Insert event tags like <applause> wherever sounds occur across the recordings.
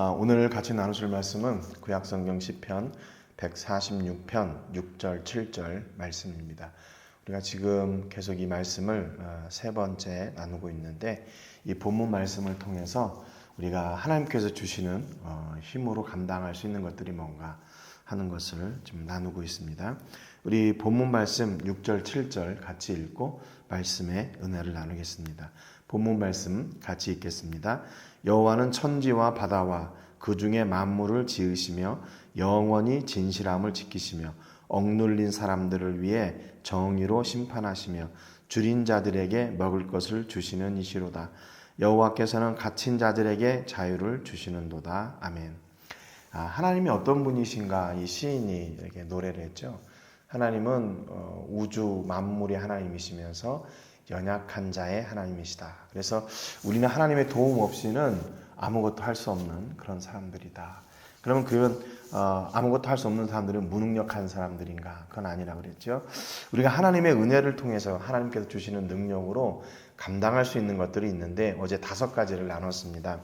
아, 오늘 같이 나누실 말씀은 구약성경 시편 146편 6절 7절 말씀입니다. 우리가 지금 계속 이 말씀을 어, 세 번째 나누고 있는데 이 본문 말씀을 통해서 우리가 하나님께서 주시는 어, 힘으로 감당할 수 있는 것들이 뭔가 하는 것을 좀 나누고 있습니다. 우리 본문 말씀 6절 7절 같이 읽고 말씀의 은혜를 나누겠습니다. 본문 말씀 같이 읽겠습니다. 여호와는 천지와 바다와 그 중에 만물을 지으시며 영원히 진실함을 지키시며 억눌린 사람들을 위해 정의로 심판하시며 줄인 자들에게 먹을 것을 주시는 이시로다. 여호와께서는 갇힌 자들에게 자유를 주시는도다. 아멘. 아, 하나님이 어떤 분이신가 이 시인이 이렇게 노래를 했죠. 하나님은 어, 우주 만물의 하나님이시면서 연약한 자의 하나님이시다. 그래서 우리는 하나님의 도움 없이는 아무것도 할 수 없는 그런 사람들이다. 그러면 그건 어, 아무것도 할 수 없는 사람들은 무능력한 사람들인가? 그건 아니라 그랬죠. 우리가 하나님의 은혜를 통해서 하나님께서 주시는 능력으로 감당할 수 있는 것들이 있는데 어제 다섯 가지를 나눴습니다.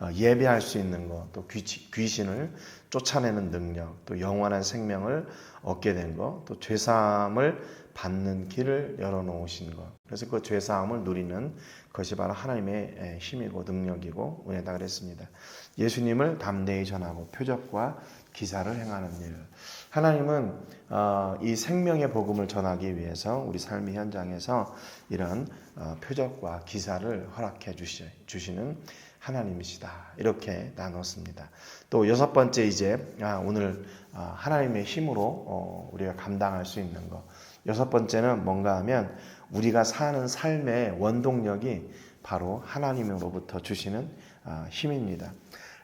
어, 예배할 수 있는 것, 또 귀신을 쫓아내는 능력, 또 영원한 생명을 얻게 된 것, 또 죄사함을 받는 길을 열어놓으신 것. 그래서 그 죄사함을 누리는 것이 바로 하나님의 힘이고 능력이고 은혜다 그랬습니다. 예수님을 담대히 전하고 표적과 기사를 행하는 일. 하나님은 어, 이 생명의 복음을 전하기 위해서 우리 삶의 현장에서 이런 어, 표적과 기사를 허락해 주시는 하나님이시다. 이렇게 나눴습니다. 또 여섯 번째 이제 아, 오늘 어, 하나님의 힘으로 우리가 감당할 수 있는 것. 여섯 번째는 뭔가 하면 우리가 사는 삶의 원동력이 바로 하나님으로부터 주시는 힘입니다.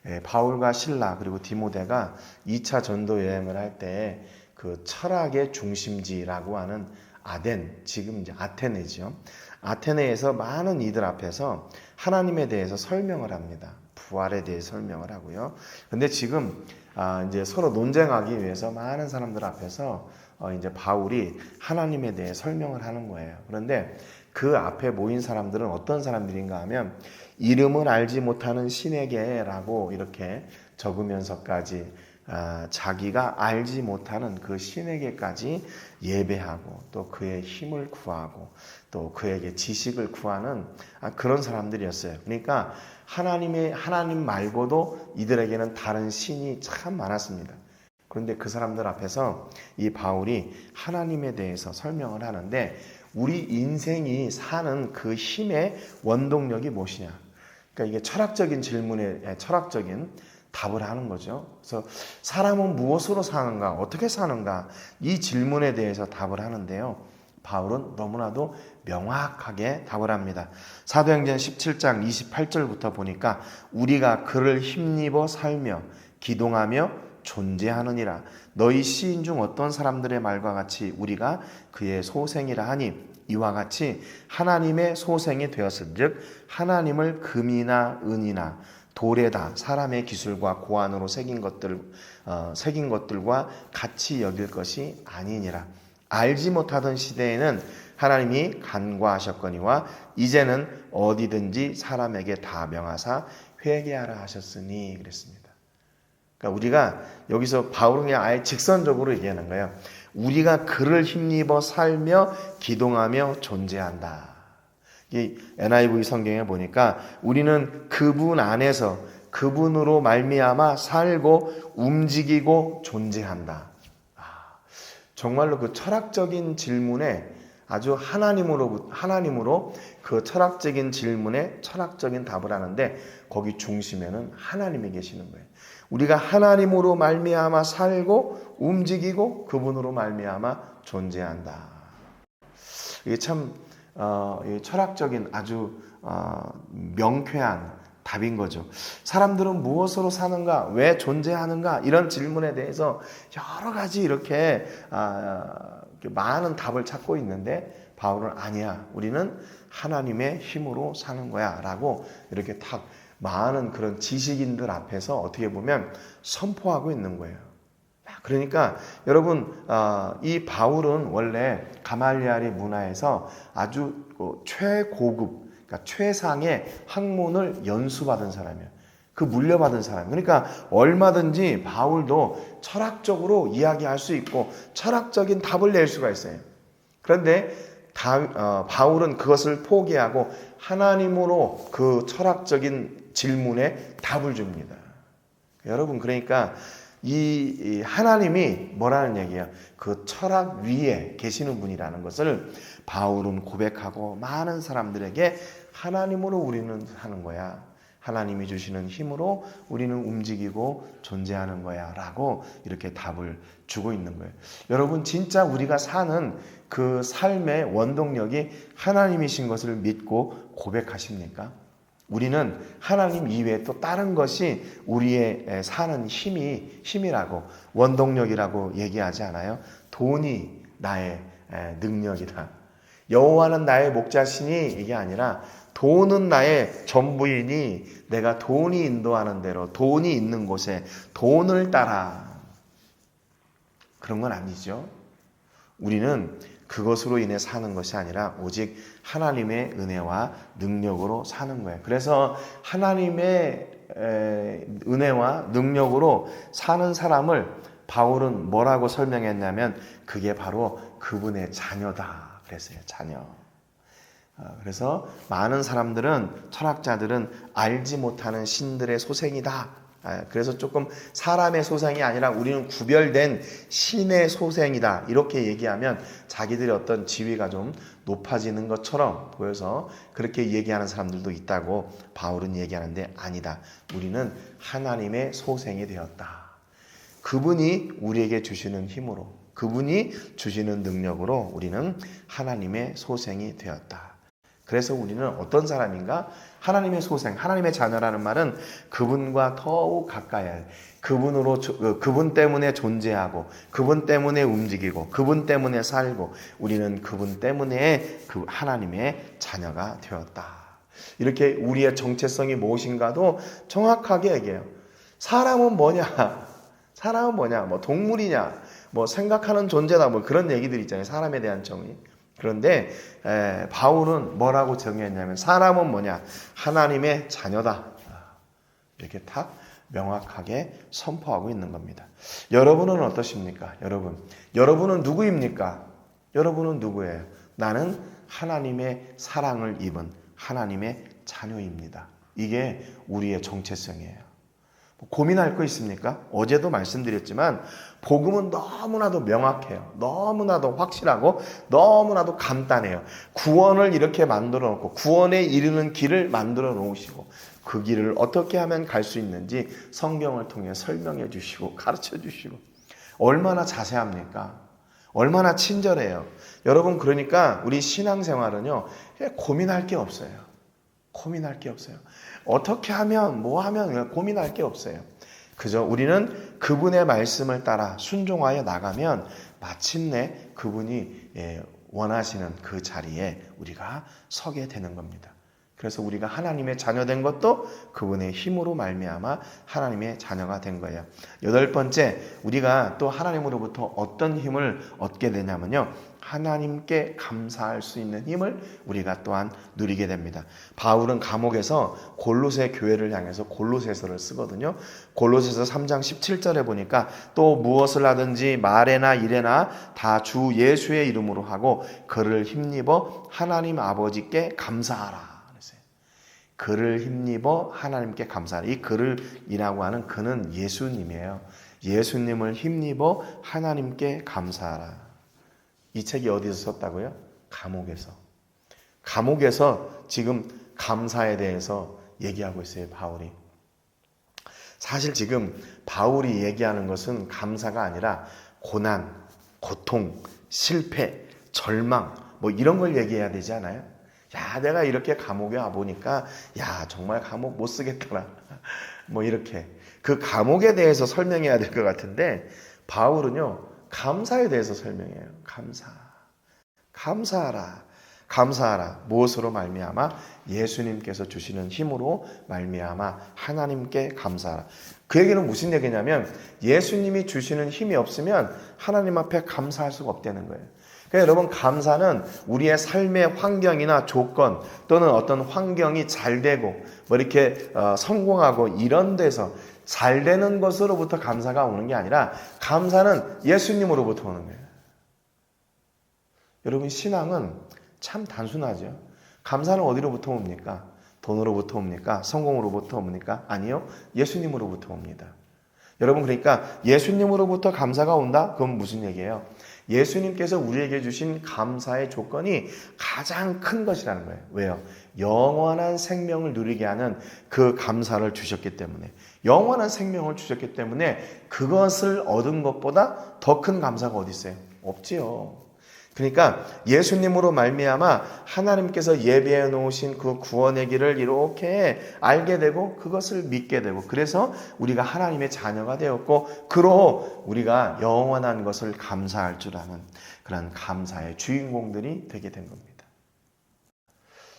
예, 바울과 신라 그리고 디모데가 2차 전도 여행을 할 때 그 철학의 중심지라고 하는 아덴 지금 이제 아테네죠. 아테네에서 많은 이들 앞에서 하나님에 대해서 설명을 합니다. 부활에 대해 설명을 하고요. 근데 지금 아 이제 서로 논쟁하기 위해서 많은 사람들 앞에서 어 이제 바울이 하나님에 대해 설명을 하는 거예요. 그런데 그 앞에 모인 사람들은 어떤 사람들인가 하면 이름을 알지 못하는 신에게라고 이렇게 적으면서까지 아, 자기가 알지 못하는 그 신에게까지 예배하고 또 그의 힘을 구하고 또 그에게 지식을 구하는 아, 그런 사람들이었어요. 그러니까 하나님의 하나님 말고도 이들에게는 다른 신이 참 많았습니다. 그런데 그 사람들 앞에서 이 바울이 하나님에 대해서 설명을 하는데 우리 인생이 사는 그 힘의 원동력이 무엇이냐? 그러니까 이게 철학적인 질문에 예, 철학적인 답을 하는 거죠. 그래서 사람은 무엇으로 사는가, 어떻게 사는가 이 질문에 대해서 답을 하는데요. 바울은 너무나도 명확하게 답을 합니다. 사도행전 17장 28절부터 보니까 우리가 그를 힘입어 살며 기동하며 존재하느니라. 너희 시인 중 어떤 사람들의 말과 같이 우리가 그의 소생이라 하니 이와 같이 하나님의 소생이 되었은즉 하나님을 금이나 은이나 돌에다 사람의 기술과 고안으로 새긴 것들 어, 새긴 것들과 같이 여길 것이 아니니라. 알지 못하던 시대에는 하나님이 간과하셨거니와 이제는 어디든지 사람에게 다 명하사 회개하라 하셨으니 그랬습니다. 그러니까 우리가 여기서 바울은 아예 직선적으로 얘기하는 거예요. 우리가 그를 힘입어 살며 기동하며 존재한다. 이 NIV 성경에 보니까 우리는 그분 안에서 그분으로 말미암아 살고 움직이고 존재한다. 아, 정말로 그 철학적인 질문에 아주 하나님으로 하나님으로 그 철학적인 질문에 철학적인 답을 하는데 거기 중심에는 하나님이 계시는 거예요. 우리가 하나님으로 말미암아 살고 움직이고 그분으로 말미암아 존재한다. 이게 참 어, 철학적인 아주 어, 명쾌한 답인 거죠. 사람들은 무엇으로 사는가, 왜 존재하는가 이런 질문에 대해서 여러 가지 이렇게, 아, 이렇게 많은 답을 찾고 있는데 바울은 아니야. 우리는 하나님의 힘으로 사는 거야라고 이렇게 탁 많은 그런 지식인들 앞에서 어떻게 보면 선포하고 있는 거예요. 그러니까 여러분 어, 이 바울은 원래 가말리아리 문화에서 아주 그 최고급, 그러니까 최상의 학문을 연수받은 사람이에요. 그 물려받은 사람. 그러니까 얼마든지 바울도 철학적으로 이야기할 수 있고 철학적인 답을 낼 수가 있어요. 그런데 다, 어, 바울은 그것을 포기하고 하나님으로 그 철학적인 질문에 답을 줍니다. 여러분 그러니까 이, 이 하나님이 뭐라는 얘기예요? 그 철학 위에 계시는 분이라는 것을 바울은 고백하고 많은 사람들에게 하나님으로 우리는 사는 거야. 하나님이 주시는 힘으로 우리는 움직이고 존재하는 거야. 라고 이렇게 답을 주고 있는 거예요. 여러분, 진짜 우리가 사는 그 삶의 원동력이 하나님이신 것을 믿고 고백하십니까? 우리는 하나님 이외에 또 다른 것이 우리의 사는 힘이 힘이라고 원동력이라고 얘기하지 않아요? 돈이 나의 능력이다. 여호와는 나의 목자시니 이게 아니라 돈은 나의 전부이니 내가 돈이 인도하는 대로 돈이 있는 곳에 돈을 따라 그런 건 아니죠. 우리는 그것으로 인해 사는 것이 아니라 오직 하나님의 은혜와 능력으로 사는 거예요. 그래서 하나님의 은혜와 능력으로 사는 사람을 바울은 뭐라고 설명했냐면 그게 바로 그분의 자녀다. 그랬어요. 자녀. 어, 그래서 많은 사람들은 철학자들은 알지 못하는 신들의 소생이다. 아, 그래서 조금 사람의 소생이 아니라 우리는 구별된 신의 소생이다. 이렇게 얘기하면 자기들의 어떤 지위가 좀 높아지는 것처럼 보여서 그렇게 얘기하는 사람들도 있다고 바울은 얘기하는데 아니다. 우리는 하나님의 소생이 되었다. 그분이 우리에게 주시는 힘으로, 그분이 주시는 능력으로 우리는 하나님의 소생이 되었다. 그래서 우리는 어떤 사람인가? 하나님의 소생, 하나님의 자녀라는 말은 그분과 더욱 가까이 할, 그분으로, 그, 그분 때문에 존재하고, 그분 때문에 움직이고, 그분 때문에 살고, 우리는 그분 때문에 그 하나님의 자녀가 되었다. 이렇게 우리의 정체성이 무엇인가도 정확하게 얘기해요. 사람은 뭐냐? 사람은 뭐냐? 뭐 동물이냐? 뭐 생각하는 존재다. 뭐 그런 얘기들 있잖아요. 사람에 대한 정의. 그런데 에, 바울은 뭐라고 정의했냐면 사람은 뭐냐? 하나님의 자녀다. 이렇게 딱 명확하게 선포하고 있는 겁니다. 여러분은 어떠십니까? 여러분. 여러분은 누구입니까? 여러분은 누구예요? 나는 하나님의 사랑을 입은 하나님의 자녀입니다. 이게 우리의 정체성이에요. 고민할 거 있습니까? 어제도 말씀드렸지만 복음은 너무나도 명확해요. 너무나도 확실하고 너무나도 간단해요. 구원을 이렇게 만들어 놓고 구원에 이르는 길을 만들어 놓으시고 그 길을 어떻게 하면 갈 수 있는지 성경을 통해 설명해 주시고 가르쳐 주시고 얼마나 자세합니까? 얼마나 친절해요. 여러분 그러니까 우리 신앙생활은요 고민할 게 없어요. 고민할 게 없어요. 어떻게 하면 뭐 하면 고민할 게 없어요. 그저 우리는 그분의 말씀을 따라 순종하여 나가면 마침내 그분이 예, 원하시는 그 자리에 우리가 서게 되는 겁니다. 그래서 우리가 하나님의 자녀된 것도 그분의 힘으로 말미암아 하나님의 자녀가 된 거예요. 여덟 번째, 우리가 또 하나님으로부터 어떤 힘을 얻게 되냐면요. 하나님께 감사할 수 있는 힘을 우리가 또한 누리게 됩니다. 바울은 감옥에서 골로새 교회를 향해서 골로새서를 쓰거든요. 골로새서 3장 17절에 보니까 또 무엇을 하든지 말에나 일에나 다 주 예수의 이름으로 하고 그를 힘입어 하나님 아버지께 감사하라. 그를 힘입어 하나님께 감사하라. 이 그를 이라고 하는 그는 예수님이에요. 예수님을 힘입어 하나님께 감사하라. 이 책이 어디서 썼다고요? 감옥에서. 감옥에서 지금 감사에 대해서 얘기하고 있어요, 바울이. 사실 지금 바울이 얘기하는 것은 감사가 아니라 고난, 고통, 실패, 절망, 뭐 이런 걸 얘기해야 되지 않아요? 야, 내가 이렇게 감옥에 와보니까, 야, 정말 감옥 못 쓰겠더라. <laughs> 뭐 이렇게. 그 감옥에 대해서 설명해야 될 것 같은데, 바울은요, 감사에 대해서 설명해요. 감사. 감사하라. 감사하라. 무엇으로 말미암아 예수님께서 주시는 힘으로 말미암아 하나님께 감사하라. 그 얘기는 무슨 얘기냐면 예수님이 주시는 힘이 없으면 하나님 앞에 감사할 수가 없다는 거예요. 그러니까 여러분 감사는 우리의 삶의 환경이나 조건 또는 어떤 환경이 잘 되고 뭐 이렇게 어, 성공하고 이런 데서 잘 되는 것으로부터 감사가 오는 게 아니라 감사는 예수님으로부터 오는 거예요. 여러분 신앙은 참 단순하죠. 감사는 어디로부터 옵니까? 돈으로부터 옵니까? 성공으로부터 옵니까? 아니요. 예수님으로부터 옵니다. 여러분 그러니까 예수님으로부터 감사가 온다? 그건 무슨 얘기예요? 예수님께서 우리에게 주신 감사의 조건이 가장 큰 것이라는 거예요. 왜요? 영원한 생명을 누리게 하는 그 감사를 주셨기 때문에 영원한 생명을 주셨기 때문에 그것을 얻은 것보다 더 큰 감사가 어디 있어요? 없지요. 그러니까 예수님으로 말미암아 하나님께서 예비해 놓으신 그 구원의 길을 이렇게 알게 되고 그것을 믿게 되고 그래서 우리가 하나님의 자녀가 되었고 그로 우리가 영원한 것을 감사할 줄 아는 그런 감사의 주인공들이 되게 된 겁니다.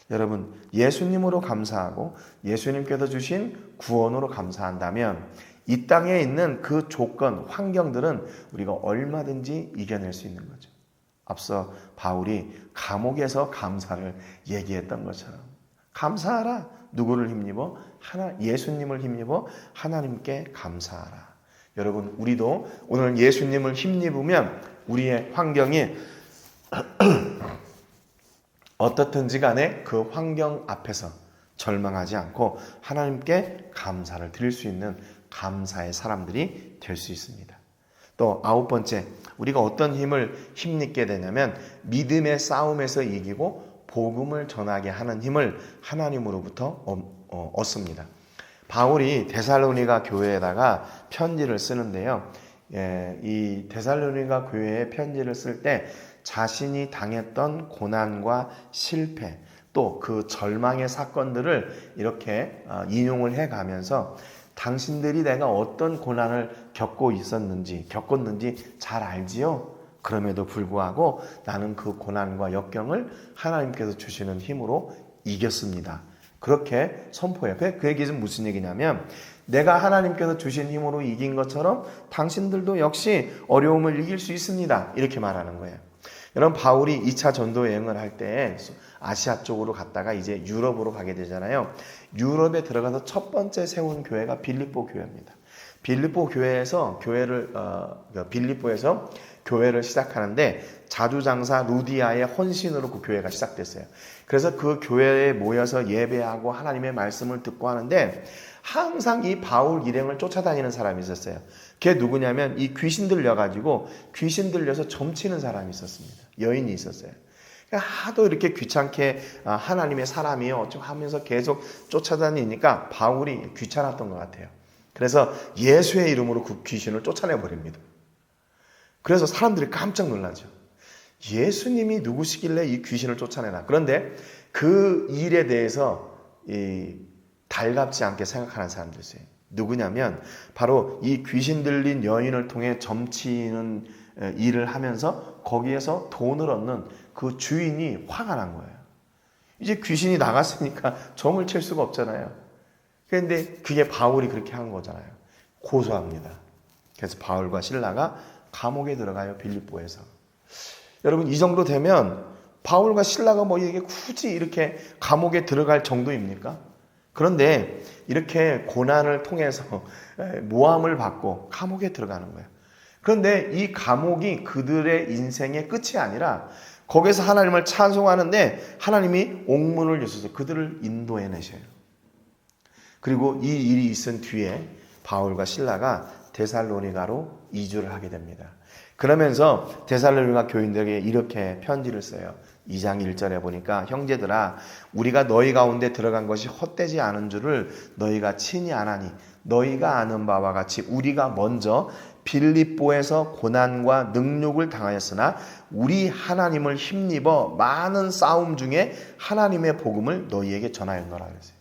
여러분 예수님으로 감사하고 예수님께서 주신 구원으로 감사한다면 이 땅에 있는 그 조건 환경들은 우리가 얼마든지 이겨낼 수 있는 거죠. 앞서 바울이 감옥에서 감사를 얘기했던 것처럼 감사하라. 누구를 힘입어? 하나 예수님을 힘입어 하나님께 감사하라. 여러분 우리도 오늘 예수님을 힘입으면 우리의 환경이 <clears throat> 어떻든지 간에 그 환경 앞에서 절망하지 않고 하나님께 감사를 드릴 수 있는 감사의 사람들이 될 수 있습니다. 또 아홉 번째, 우리가 어떤 힘을 힘입게 되냐면 믿음의 싸움에서 이기고 복음을 전하게 하는 힘을 하나님으로부터 어, 얻습니다. 바울이 데살로니가 교회에다가 편지를 쓰는데요. 예, 이 데살로니가 교회에 편지를 쓸 때 자신이 당했던 고난과 실패, 또 그 절망의 사건들을 이렇게 어, 인용을 해 가면서 당신들이 내가 어떤 고난을 겪고 있었는지, 겪었는지 잘 알지요? 그럼에도 불구하고 나는 그 고난과 역경을 하나님께서 주시는 힘으로 이겼습니다. 그렇게 선포해요. 그 얘기는 무슨 얘기냐면 내가 하나님께서 주신 힘으로 이긴 것처럼 당신들도 역시 어려움을 이길 수 있습니다. 이렇게 말하는 거예요. 여러분 바울이 2차 전도 여행을 할 때 아시아 쪽으로 갔다가 이제 유럽으로 가게 되잖아요. 유럽에 들어가서 첫 번째 세운 교회가 빌립보 교회입니다. 빌립보 교회에서 교회를 어, 그 빌립보에서 교회를 시작하는데 자주장사 루디아의 헌신으로 그 교회가 시작됐어요. 그래서 그 교회에 모여서 예배하고 하나님의 말씀을 듣고 하는데 항상 이 바울 일행을 쫓아다니는 사람이 있었어요. 걔 누구냐면 이 귀신 들려가지고 귀신 들려서 점치는 사람이 있었습니다. 여인이 있었어요. 하도 이렇게 귀찮게 아, 하나님의 사람이요 어쩌고 하면서 계속 쫓아다니니까 바울이 귀찮았던 것 같아요. 그래서 예수의 이름으로 그 귀신을 쫓아내 버립니다. 그래서 사람들이 깜짝 놀라죠. 예수님이 누구시길래 이 귀신을 쫓아내나. 그런데 그 일에 대해서 이 달갑지 않게 생각하는 사람들이 있어요. 누구냐면 바로 이 귀신 들린 여인을 통해 점치는 일을 하면서 거기에서 돈을 얻는 그 주인이 화가 난 거예요. 이제 귀신이 나갔으니까 점을 칠 수가 없잖아요. 그런데 그게 바울이 그렇게 한 거잖아요. 고소합니다. 그래서 바울과 신라가 감옥에 들어가요. 빌립보에서. 여러분 이 정도 되면 바울과 신라가 뭐 이게 굳이 이렇게 감옥에 들어갈 정도입니까? 그런데 이렇게 고난을 통해서 <laughs> 모함을 받고 감옥에 들어가는 거예요. 그런데 이 감옥이 그들의 인생의 끝이 아니라 거기서 하나님을 찬송하는데 하나님이 옥문을 여셔서 그들을 인도해 내셔요. 그리고 이 일이 있은 뒤에 바울과 신라가 데살로니가로 이주를 하게 됩니다. 그러면서 데살로니가 교인들에게 이렇게 편지를 써요. 2장 1절에 보니까 형제들아 우리가 너희 가운데 들어간 것이 헛되지 않은 줄을 너희가 친히 아나니 너희가 아는 바와 같이 우리가 먼저 빌립보에서 고난과 능욕을 당하였으나 우리 하나님을 힘입어 많은 싸움 중에 하나님의 복음을 너희에게 전하였노라 그랬어요.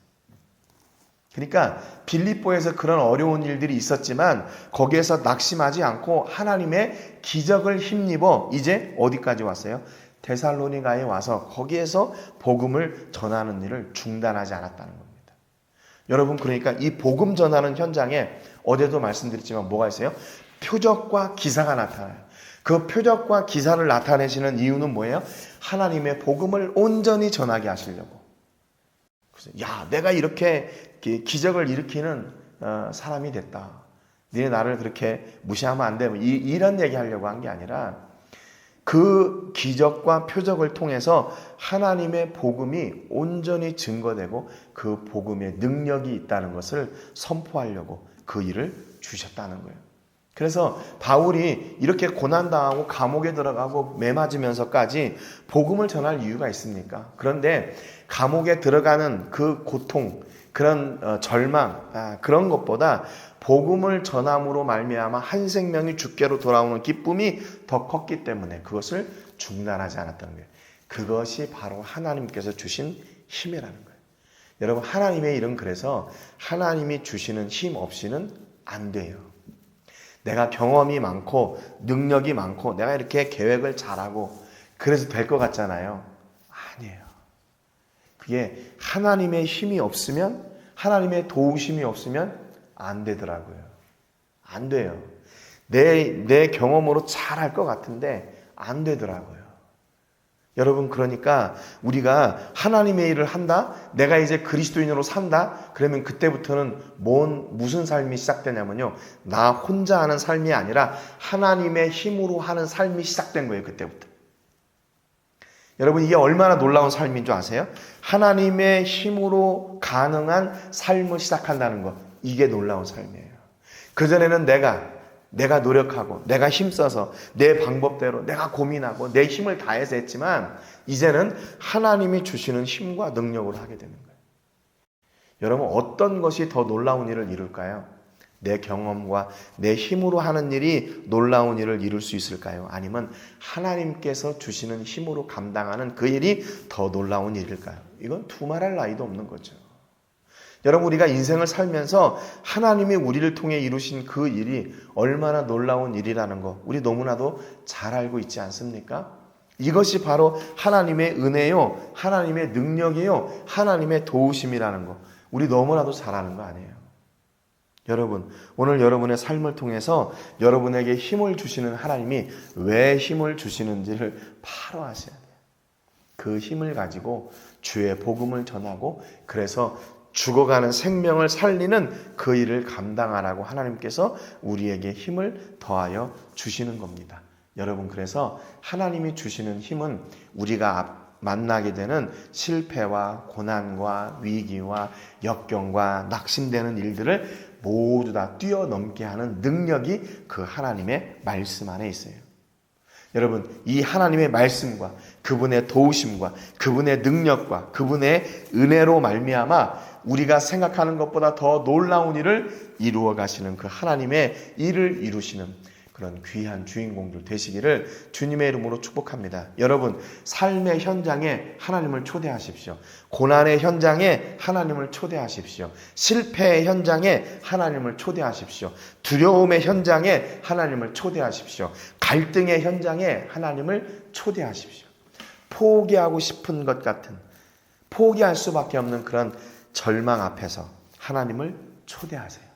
그러니까 빌립보에서 그런 어려운 일들이 있었지만 거기에서 낙심하지 않고 하나님의 기적을 힘입어 이제 어디까지 왔어요? 데살로니가에 와서 거기에서 복음을 전하는 일을 중단하지 않았다는 겁니다. 여러분 그러니까 이 복음 전하는 현장에 어제도 말씀드렸지만 뭐가 있어요? 표적과 기사가 나타나요. 그 표적과 기사를 나타내시는 이유는 뭐예요? 하나님의 복음을 온전히 전하게 하시려고. 야, 내가 이렇게 기- 기적을 일으키는 어, 사람이 됐다. 니네 나를 그렇게 무시하면 안 돼. 뭐 이, 이런 얘기 하려고 한 게 아니라 그 기적과 표적을 통해서 하나님의 복음이 온전히 증거되고 그 복음의 능력이 있다는 것을 선포하려고 그 일을 주셨다는 거예요. 그래서 바울이 이렇게 고난당하고 감옥에 들어가고 매 맞으면서까지 복음을 전할 이유가 있습니까? 그런데 감옥에 들어가는 그 고통, 그런 어, 절망, 아, 그런 것보다 복음을 전함으로 말미암아 한 생명이 주께로 돌아오는 기쁨이 더 컸기 때문에 그것을 중단하지 않았다는 거예요. 그것이 바로 하나님께서 주신 힘이라는 거예요. 여러분 하나님의 일은 그래서 하나님이 주시는 힘 없이는 안 돼요. 내가 경험이 많고 능력이 많고 내가 이렇게 계획을 잘하고 그래서 될 것 같잖아요. 아니에요. 그게 하나님의 힘이 없으면 하나님의 도우심이 없으면 안 되더라고요. 안 돼요. 내, 내 경험으로 잘할 것 같은데 안 되더라고요. 여러분, 그러니까 우리가 하나님의 일을 한다? 내가 이제 그리스도인으로 산다? 그러면 그때부터는 뭔, 무슨 삶이 시작되냐면요. 나 혼자 하는 삶이 아니라 하나님의 힘으로 하는 삶이 시작된 거예요, 그때부터. 여러분, 이게 얼마나 놀라운 삶인 줄 아세요? 하나님의 힘으로 가능한 삶을 시작한다는 것. 이게 놀라운 삶이에요. 그전에는 내가, 내가 노력하고, 내가 힘써서, 내 방법대로, 내가 고민하고, 내 힘을 다해서 했지만, 이제는 하나님이 주시는 힘과 능력으로 하게 되는 거예요. 여러분, 어떤 것이 더 놀라운 일을 이룰까요? 내 경험과 내 힘으로 하는 일이 놀라운 일을 이룰 수 있을까요? 아니면 하나님께서 주시는 힘으로 감당하는 그 일이 더 놀라운 일일까요? 이건 두말할 나위도 없는 거죠. 여러분 우리가 인생을 살면서 하나님이 우리를 통해 이루신 그 일이 얼마나 놀라운 일이라는 거 우리 너무나도 잘 알고 있지 않습니까? 이것이 바로 하나님의 은혜요, 하나님의 능력이요, 하나님의 도우심이라는 거 우리 너무나도 잘 아는 거 아니에요. 여러분, 오늘 여러분의 삶을 통해서 여러분에게 힘을 주시는 하나님이 왜 힘을 주시는지를 바로 아셔야 돼요. 그 힘을 가지고 주의 복음을 전하고 그래서 죽어가는 생명을 살리는 그 일을 감당하라고 하나님께서 우리에게 힘을 더하여 주시는 겁니다. 여러분, 그래서 하나님이 주시는 힘은 우리가 만나게 되는 실패와 고난과 위기와 역경과 낙심되는 일들을 모두 다 뛰어넘게 하는 능력이 그 하나님의 말씀 안에 있어요. 여러분, 이 하나님의 말씀과 그분의 도우심과 그분의 능력과 그분의 은혜로 말미암아 우리가 생각하는 것보다 더 놀라운 일을 이루어 가시는 그 하나님의 일을 이루시는 그런 귀한 주인공들 되시기를 주님의 이름으로 축복합니다. 여러분, 삶의 현장에 하나님을 초대하십시오. 고난의 현장에 하나님을 초대하십시오. 실패의 현장에 하나님을 초대하십시오. 두려움의 현장에 하나님을 초대하십시오. 갈등의 현장에 하나님을 초대하십시오. 포기하고 싶은 것 같은, 포기할 수밖에 없는 그런 절망 앞에서 하나님을 초대하세요.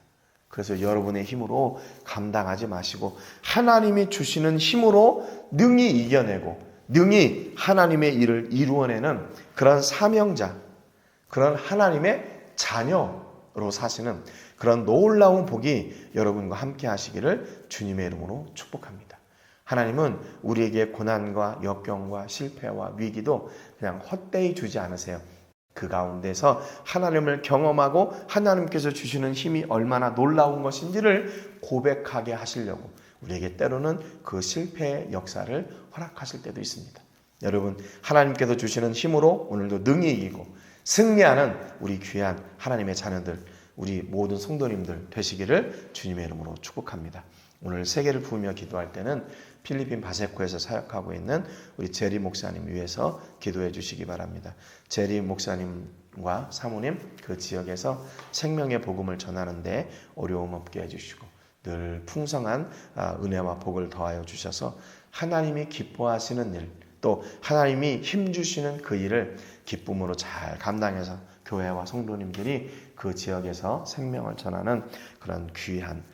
그래서 여러분의 힘으로 감당하지 마시고 하나님이 주시는 힘으로 능히 이겨내고 능히 하나님의 일을 이루어내는 그런 사명자, 그런 하나님의 자녀로 사시는 그런 놀라운 복이 여러분과 함께 하시기를 주님의 이름으로 축복합니다. 하나님은 우리에게 고난과 역경과 실패와 위기도 그냥 헛되이 주지 않으세요. 그 가운데서 하나님을 경험하고 하나님께서 주시는 힘이 얼마나 놀라운 것인지를 고백하게 하시려고 우리에게 때로는 그 실패의 역사를 허락하실 때도 있습니다. 여러분, 하나님께서 주시는 힘으로 오늘도 능히 이기고 승리하는 우리 귀한 하나님의 자녀들, 우리 모든 성도님들 되시기를 주님의 이름으로 축복합니다. 오늘 세계를 부으며 기도할 때는 필리핀 바세코에서 사역하고 있는 우리 제리 목사님 위해서 기도해 주시기 바랍니다. 제리 목사님과 사모님 그 지역에서 생명의 복음을 전하는데 어려움 없게 해주시고 늘 풍성한 아, 은혜와 복을 더하여 주셔서 하나님이 기뻐하시는 일, 또 하나님이 힘 주시는 그 일을 기쁨으로 잘 감당해서 교회와 성도님들이 그 지역에서 생명을 전하는 그런 귀한 어,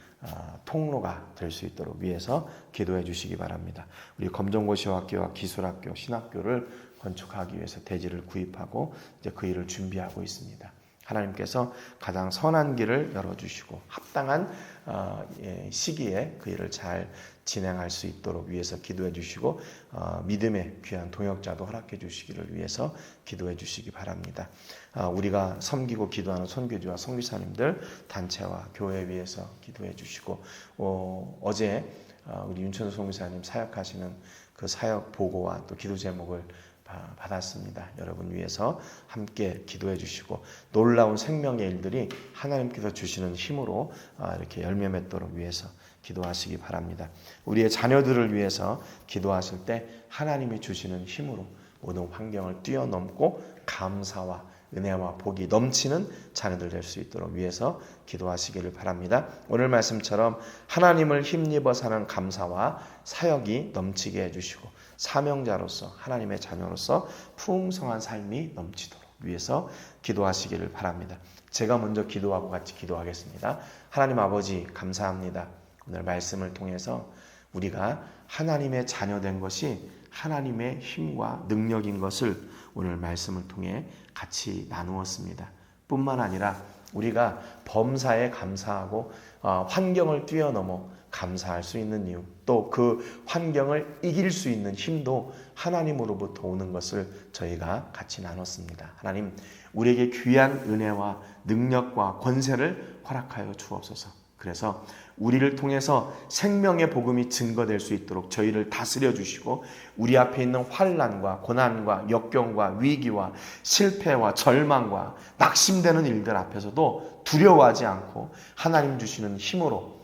통로가 될 수 있도록 위해서 기도해 주시기 바랍니다. 우리 검정고시학교와 기술학교, 신학교를 건축하기 위해서 대지를 구입하고 이제 그 일을 준비하고 있습니다. 하나님께서 가장 선한 길을 열어주시고 합당한 어, 예, 시기에 그 일을 잘 진행할 수 있도록 위해서 기도해 주시고 어, 믿음의 귀한 동역자도 허락해 주시기를 위해서 기도해 주시기 바랍니다. 어, 우리가 섬기고 기도하는 선교주와 선교사님들 단체와 교회 위해서 기도해 주시고 어, 어제 어, 우리 윤천수 선교사님 사역하시는 그 사역 보고와 또 기도 제목을 바- 받았습니다. 여러분 위해서 함께 기도해 주시고 놀라운 생명의 일들이 하나님께서 주시는 힘으로 아, 이렇게 열매 맺도록 위해서 기도하시기 바랍니다. 우리의 자녀들을 위해서 기도하실 때 하나님이 주시는 힘으로 모든 환경을 뛰어넘고 감사와 은혜와 복이 넘치는 자녀들 될 수 있도록 위해서 기도하시기를 바랍니다. 오늘 말씀처럼 하나님을 힘입어 사는 감사와 사역이 넘치게 해주시고 사명자로서 하나님의 자녀로서 풍성한 삶이 넘치도록 위해서 기도하시기를 바랍니다. 제가 먼저 기도하고 같이 기도하겠습니다. 하나님 아버지 감사합니다. 오늘 말씀을 통해서 우리가 하나님의 자녀된 것이 하나님의 힘과 능력인 것을 오늘 말씀을 통해 같이 나누었습니다. 뿐만 아니라 우리가 범사에 감사하고 어, 환경을 뛰어넘어 감사할 수 있는 이유, 또 그 환경을 이길 수 있는 힘도 하나님으로부터 오는 것을 저희가 같이 나눴습니다. 하나님, 우리에게 귀한 은혜와 능력과 권세를 허락하여 주옵소서. 그래서 우리를 통해서 생명의 복음이 증거될 수 있도록 저희를 다스려 주시고 우리 앞에 있는 환란과 고난과 역경과 위기와 실패와 절망과 낙심되는 일들 앞에서도 두려워하지 않고 하나님 주시는 힘으로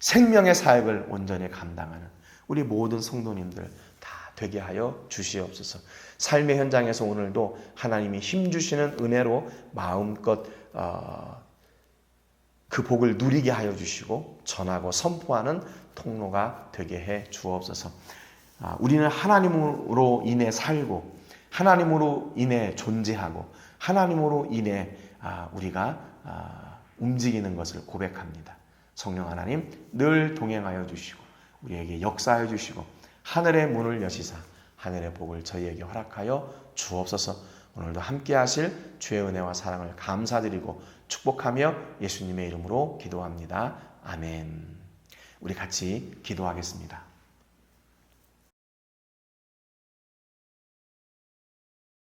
생명의 사역을 온전히 감당하는 우리 모든 성도님들 다 되게 하여 주시옵소서. 삶의 현장에서 오늘도 하나님이 힘 주시는 은혜로 마음껏 어, 그 복을 누리게 하여 주시고 전하고 선포하는 통로가 되게 해 주옵소서. 아, 우리는 하나님으로 인해 살고 하나님으로 인해 존재하고 하나님으로 인해 아, 우리가 아, 움직이는 것을 고백합니다. 성령 하나님 늘 동행하여 주시고 우리에게 역사하여 주시고 하늘의 문을 여시사 하늘의 복을 저희에게 허락하여 주옵소서. 오늘도 함께 하실 주의 은혜와 사랑을 감사드리고 축복하며 예수님의 이름으로 기도합니다. 아멘. 우리 같이 기도하겠습니다.